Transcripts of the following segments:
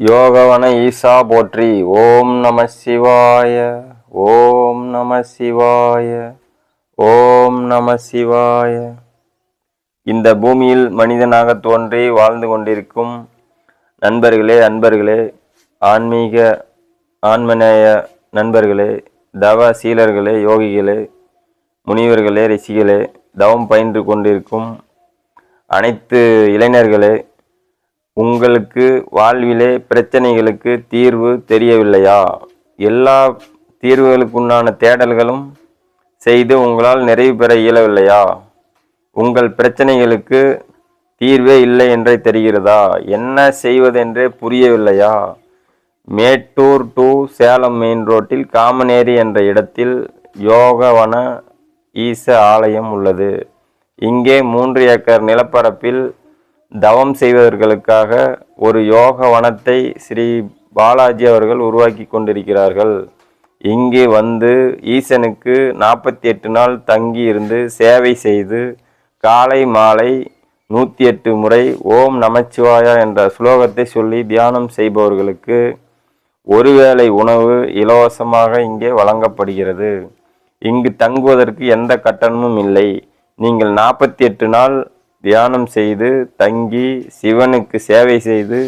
யோகவன ஈசா போற்றி. ஓம் நம சிவாய. ஓம் நம சிவாய. ஓம் நம சிவாய. இந்த பூமியில் மனிதனாக தோன்றி வாழ்ந்து கொண்டிருக்கும் நண்பர்களே அன்பர்களே ஆன்மீக ஆன்மநேய நண்பர்களே தவ சீலர்களே யோகிகளே முனிவர்களே ரிஷிகளே தவம் பயின்று கொண்டிருக்கும் அனைத்து இளைஞர்களே உங்களுக்கு வாழ்விலே பிரச்சனைகளுக்கு தீர்வு தெரியவில்லையா? எல்லா தீர்வுகளுக்குண்டான தேடல்களும் செய்து உங்களால் நிறைவு பெற இயலவில்லையா? உங்கள் பிரச்சனைகளுக்கு தீர்வே இல்லை என்றே தெரிகிறதா? என்ன செய்வதென்றே புரியவில்லையா? மேட்டூர் டு சேலம் மெயின் ரோட்டில் காமனேரி என்ற இடத்தில் யோகவன ஈச ஆலயம் உள்ளது. இங்கே மூன்று ஏக்கர் நிலப்பரப்பில் தவம் செய்வதற்காக ஒரு யோக வனத்தை ஸ்ரீ பாலாஜி அவர்கள் உருவாக்கி கொண்டிருக்கிறார்கள். இங்கே வந்து ஈசனுக்கு நாற்பத்தி எட்டு நாள் தங்கி இருந்து சேவை செய்து காலை மாலை நூற்றி எட்டு முறை ஓம் நமச்சிவாயா என்ற ஸ்லோகத்தை சொல்லி தியானம் செய்பவர்களுக்கு ஒருவேளை உணவு இலவசமாக இங்கே வழங்கப்படுகிறது. இங்கு தங்குவதற்கு எந்த கட்டணமும் இல்லை. நீங்கள் நாற்பத்தி எட்டு நாள் தியானம் செய்து தங்கி சிவனுக்கு சேவை செய்து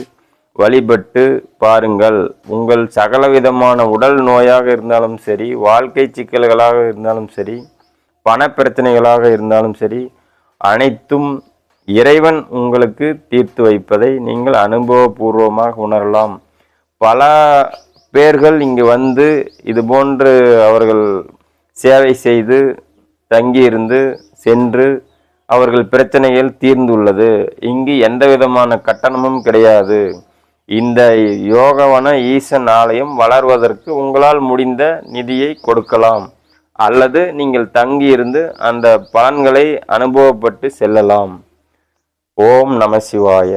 வழிபட்டு பாருங்கள். உங்கள் சகலவிதமான உடல் நோயாக இருந்தாலும் சரி வாழ்க்கை சிக்கல்களாக இருந்தாலும் சரி பண பிரச்சனைகளாக இருந்தாலும் சரி அனைத்தும் இறைவன் உங்களுக்கு தீர்த்து வைப்பதை நீங்கள் அனுபவபூர்வமாக உணரலாம். பல பேர்கள் இங்கு வந்து இது போன்று அவர்கள் சேவை செய்து தங்கியிருந்து சென்று அவர்கள் பிரச்சனைகள் தீர்ந்துள்ளது. இங்கு எந்த விதமான கட்டணமும் கிடையாது. இந்த யோகவன ஈசன் ஆலயம் வளர்வதற்கு உங்களால் முடிந்த நிதியை கொடுக்கலாம். அல்லது நீங்கள் தங்கியிருந்து அந்த பலன்களை அனுபவப்பட்டு செல்லலாம். ஓம் நம சிவாய.